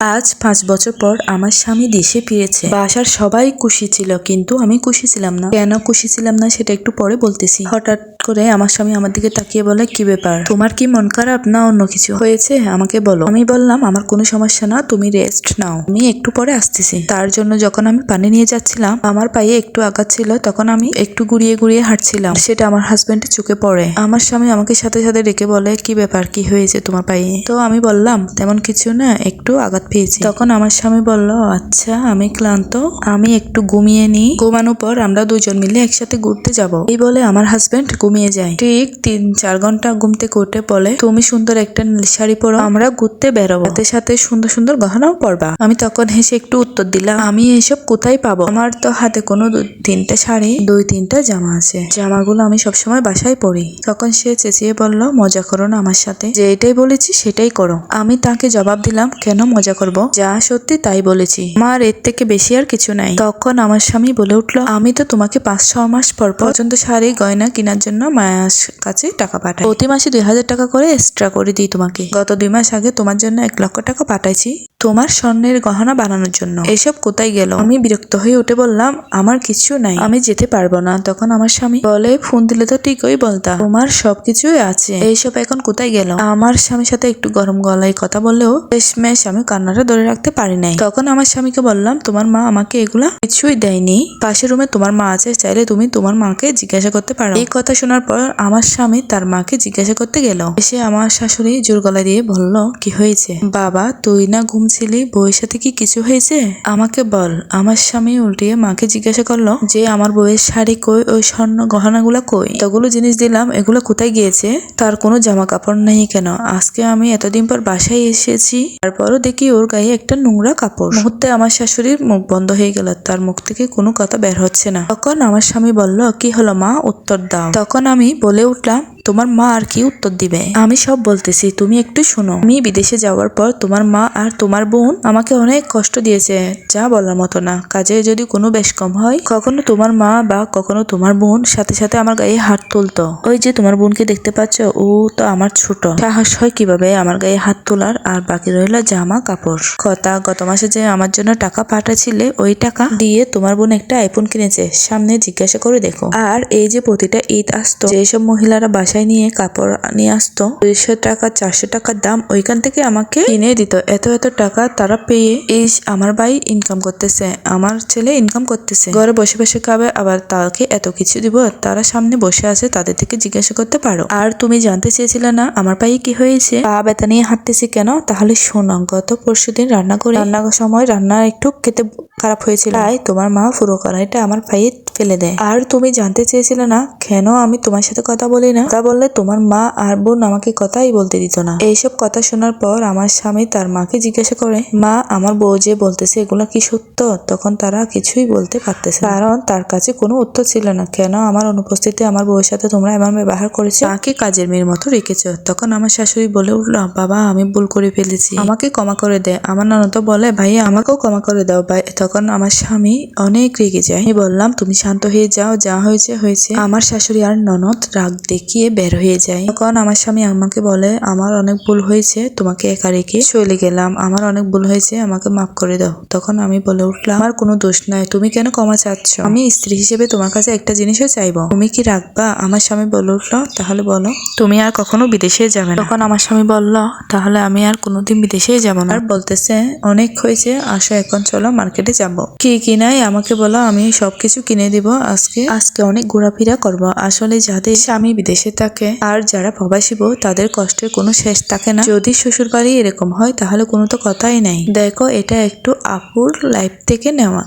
আজ পাঁচ বছর পর আমার স্বামী দেশে ফিরেছে। বাসার সবাই খুশি ছিল, কিন্তু আমি খুশি ছিলাম না। কেন খুশি ছিলাম না সেটা একটু পরে বলতেছি। হঠাৎ করে আমার স্বামী আমার দিকে তাকিয়ে বলে, কি ব্যাপার? তোমার কি মন খারাপ না অন্য কিছু? হয়েছে, আমাকে বলো। আমি বললাম, আমার কোনো সমস্যা না, তুমি রেস্ট নাও। আমি একটু পরে আসতেছি। তার জন্য যখন আমি পানি নিয়ে যাচ্ছিলাম, আমার পায়ে একটু আঘাত ছিল, তখন আমি একটু গুড়িয়ে গুড়িয়ে হাঁটছিলাম। সেটা আমার হাজবেন্ডের চোখে পড়ে। আমার স্বামী আমাকে সাথে সাথে ডেকে বলে, কি ব্যাপার? কি হয়েছে তোমার পায়ে? তো আমি বললাম, তেমন কিছু না, একটু আঘাত পেয়েছি। তখন আমার স্বামী বলল আচ্ছা আমি ক্লান্ত, আমি একটু ঘুমিয়ে নিই। ঘুমানোর পর আমরা দুজন মিলে একসাথে ঘুরতে যাব। এই বলে আমার হাজবেন্ড ঘুমিয়ে যায়। ঠিক তিন, চার ঘণ্টা ঘুম থেকে বলে, তুমি সুন্দর একটা শাড়ি পরো, আমরা ঘুরতে বেরোবো। সাথে সাথে সুন্দর সুন্দর গহনাও পরবা। আমি তখন হেসে একটু উত্তর দিলাম, আমি এসব কোথায় পাবো? আমার তো হাতে কোনো তিনটা শাড়ি, দুই, তিনটা জামা আছে। জামাগুলো আমি সবসময় বাসায় পরি। তখন সে চেঁচিয়ে বলল, মজা করো না আমার সাথে। যে এটাই বলেছি সেটাই করো। আমি তাকে জবাব দিলাম, কেন মজা করব? যা সত্যি তাই বলেছি। আমার এর থেকে বেশি আর কিছু নাই। তখন আমার স্বামী বলে উঠল, আমি তো তোমাকে পাঁচ, ছ মাস পর পর পর্যন্ত শাড়ি, গয়না কেনার জন্য মায়াস কাছে টাকা পাঠাই। প্রতি মাসে দুই হাজার টাকা করে এক্সট্রা করে দিই তোমাকে। গত দুই মাস আগে তোমার জন্য এক লক্ষ টাকা পাঠাইছি। তোমার স্বর্ণের গহনা বানানোর জন্য। এসব কোথায় গেল? আমি বিরক্ত হয়ে উঠে বললাম, আমার কিছু নাই। আমি যেতে পারব না। তখন আমার স্বামী বলে, ফোন দিলে তো ঠিকই বলতা। তোমার সবকিছুই আছে। এইসব এখন কোথায় গেল? আমার স্বামীর সাথে একটু গরম গলায় কথা বললেও শেষমেশ আমি কান্নাটা ধরে রাখতে পারি নাই। তখন আমার স্বামীকে বললাম, তোমার মা আমাকে এগুলা কিছুই দেয়নি। পাশের রুমে তোমার মা আছে, চাইলে তুমি তোমার মাকে জিজ্ঞাসা করতে পারো। এই কথা শোনার পর আমার স্বামী তার মাকে জিজ্ঞাসা করতে গেল। এসে আমার শাশুড়ি জোর গলা দিয়ে বলল, কি হয়েছে? বাবা, তুই না ঘুমছিলি বউয়ের সাথে কি কিছু হয়েছে? আমাকে বল, আমার স্বামী উল্টিয়ে মাকে জিজ্ঞাসা করল যে, আমার বউয়ের শাড়ি কই ওই স্বর্ণ গহনাগুলা কই? এতগুলো জিনিস দিলাম, এগুলো কোথায় গিয়েছে? তার কোনো জামা কাপড় নেই কেন? আজকে আমি এতদিন পর বাসায় এসেছি। তারপরও দেখি ওর গায়ে একটা নোংরা কাপড়। মুহূর্তে আমার শাশুড়ির মুখ বন্ধ হয়ে গেল, তার মুখ থেকে কোনো কথা বের হচ্ছে না। তখন আমার স্বামী বলল, কি হলো মা? উত্তর দাও। তখন আমি বলে উঠলাম তোমার মা আর কি উত্তর দিবে? আমি সব বলতেছি, তুমি একটু শোনো। আমি বিদেশে যাওয়ার পর তোমার মা আর তোমার বোন আমাকে অনেক কষ্ট দিয়েছে, যা বলার মতো না। কাজে যদি কোনো বেশ কম হয়, কখনো তোমার মা বা কখনো তোমার বোন সাথে সাথে আমার গায়ে হাত তুলতো। ওই যে তোমার বোনকে দেখতে পাচ্ছ, ও তো আমার ছোট। সাহস হয় কীভাবে আমার গায়ে হাত তোলার, আর বাকি রইল জামা কাপড়। কথা, গত মাসে যে আমার জন্য টাকা পাঠাচ্ছিলে ওই টাকা দিয়ে তোমার বোন একটা আইফোন কিনেছে। সামনে জিজ্ঞাসা করে দেখো। আর এই যে প্রতিটা ঈদ আসতো, যেসব মহিলারা বাসায় নিয়ে কাপড় নিয়ে আসতো। দুইশো টাকা, চারশো টাকার দাম ওইখান থেকে আমাকে কিনে দিত। এত এত টাকা তারা পেয়ে এই আমার ভাই ইনকাম করতেছে, আমার ছেলে ইনকাম করতেছে। ঘরে বসে বসে খাবে, আবার তাকে এত কিছু দিব, তারা সামনে বসে আছে, তাদের থেকে জিজ্ঞাসা করতে পারো। আর তুমি জানতে চেয়েছিলে না, আমার পায়ে কি হয়েছে? পা ব্যথা নিয়ে হাঁটতেছি কেন? তাহলে শোনো, গত পরশু দিন রান্না করে রান্নার সময় রান্না একটু খেতে খারাপ হয়েছিল। তাই তোমার মা পুরো কড়াইটা আমার পায়ে ফেলে দেয়। আর তুমি জানতে চেয়েছিলে না, কেন আমি তোমার সাথে কথা বলি না? বললে তোমার মা আর বোন আমাকে কথাই বলতে দিত না। এইসব কথা শোনার পর আমার স্বামী তার মাকে জিজ্ঞাসা করে, মা, আমার বউ যে বলতেছে এগুলো কি সত্য? তখন তারা কিছুই বলতে পারতেছে কারণ তার কাছে কোনো উত্তর ছিল না, কেন আমার অনুপস্থিতি আমার বউয়ের সাথে তোমরা এমন ব্যবহার করেছ? তাকে কাজের মেয়ের মতো রেখেছো। তখন আমার শাশুড়ি বলে উঠল, বাবা, আমি ভুল করে ফেলেছি। আমাকে ক্ষমা করে দে। আমার ননদ বলে ভাইয়া আমাকেও ক্ষমা করে দাও ভাই। তখন আমার স্বামী অনেক রেগে যায়। আমি বললাম, তুমি শান্ত হয়ে যাও, যা হয়েছে হয়েছে। আমার শাশুড়ি আর ননদ রাগ দেখিয়ে বের হয়ে যায়। তখন আমার স্বামী আমাকে বলে, আমার অনেক ভুল হয়েছে, তোমাকে একা রেখে চলে গেলাম। আমার অনেক ভুল হয়েছে, আমাকে মাফ করে দাও। তখন আমি বলে উঠলাম, আমার কোনো দোষ নাই, তুমি কেন ক্ষমা চাচ্ছ? আমি স্ত্রী হিসেবে তোমার কাছে একটা জিনিসও চাইব। তুমি কি রাখবা? আমার স্বামী বলে উঠল, তাহলে বলো, তুমি আর কখনো বিদেশে যাবে না। তখন আমার স্বামী বলল, তাহলে আমি আর কোনোদিন বিদেশে যাব না। আর বলতেছে, অনেক হয়েছে, আসো এখন চলো মার্কেটে যাব। কি কিনাই? আমাকে বলো, আমি সবকিছু কিনে দিব আজকে। আজকে অনেক ঘোরাফেরা করব। আসলে যাদের স্বামী বিদেশে থাকে আর যারা প্রবাসী বউ, তাদের কষ্টের কোনো শেষ থাকে না। যদি শ্বশুর বাড়ি এরকম হয়, তাহলে কোনো তো কথাই নাই। দেখো, এটা একটু আপুর লাইফ থেকে নেওয়া।